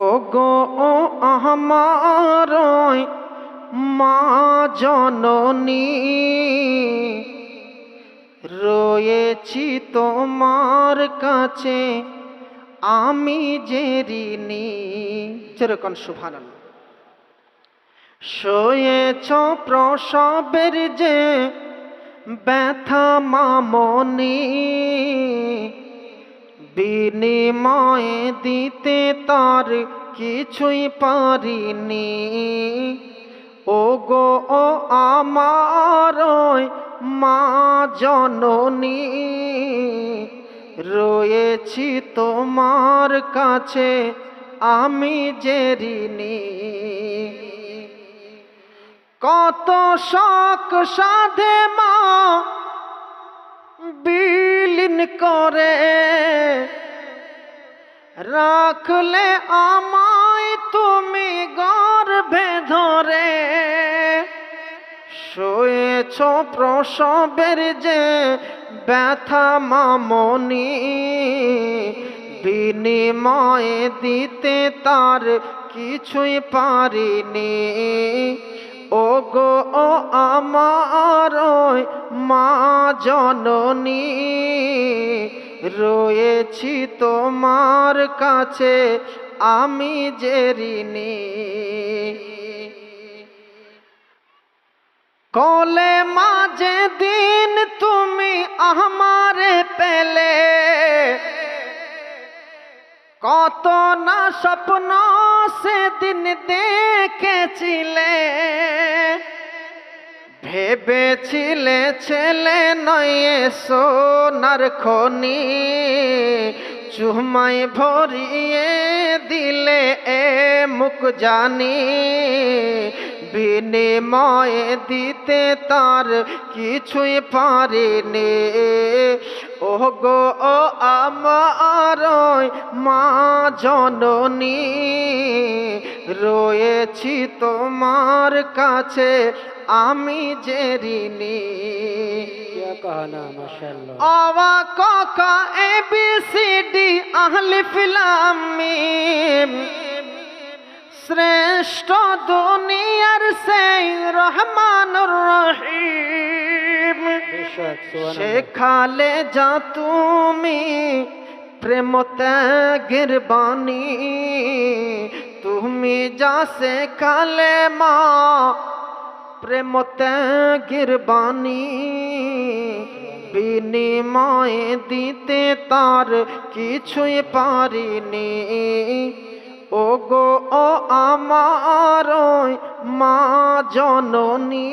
ওগো ও আমার মা জননী, রয়েছি তোমার কাছে, আমি যে ঋণী। সুভান শোয়েছ প্রসবের যে ব্যথা মামনি বিনিময়ে দিতে তার কিছুই পারিনি। ও গো ও আমার মা জননী, রয়েছি তোমার কাছে আমি যে কত শখ সাধে মা বিলীন করে। রাখলে আমায় তুমি গর্ভে ধরে। শোয়েছ প্রসবের যে ব্যথা মামনি, বিনিময়ে দিতে তার কিছুই পারিনি। ও গো ও আমার মা জননী। রয়েছি তোমার কাছে, আমি যে কলে মাঝে দিন তুমি আমারে পেলে। কত না স্বপ্ন সেদিন দেখেছিলে। ভেবেছিলে ছেলে নয় সোনার খনি। চুমাই ভরিয়ে দিলে এ মুখ জানি। বিনিময়ে দিতে তার কিছুই পারিনি। ও গো ও আমার মা জননী রয়েছি তোমার কাছে, আমি যে ঋণী আহলি শ্রেষ্ঠ দুনিয়ার সে রহমান রহিম। শেখালে যা তুমি প্রেম ত্যাগের বাণী। তুমি যা কালে মা প্রেম ত্যাগের বাণী বিনিময়ে দিতে তার কিছুই পারিনি। ও গো ও আমার মা জননী,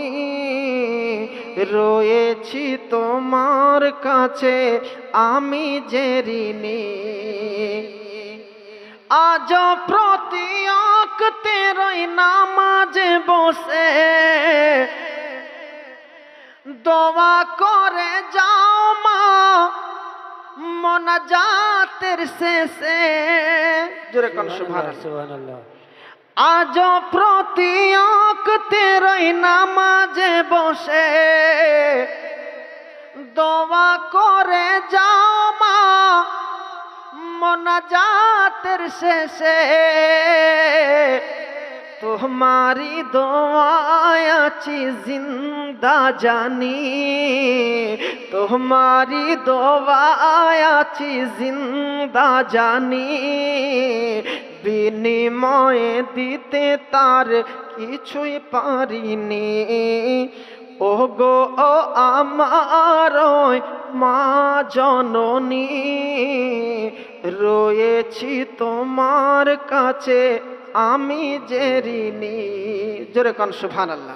রয়েছি তোমার কাছে আমি ঋণী আজ তেরোই ওই নামাজে বসে। দোয়া করে যাও মা মনাজাতের শেষে। জোরে কোন আজ প্রতি তেরই নামাজে বসে। দোয়া করে যা মনাজাতের শেষে তোমারি দোয়ায় আছি জিন্দা জানি। তোমারি দোয়ায় আছি জিন্দা জানি। বিনিময়ে দিতে তার কিছুই পারিনি। ও গো ও আমার মা জননী রয়েছি তোমার কাছে আমি জেরিনি জোরে কন সুভান আল্লাহ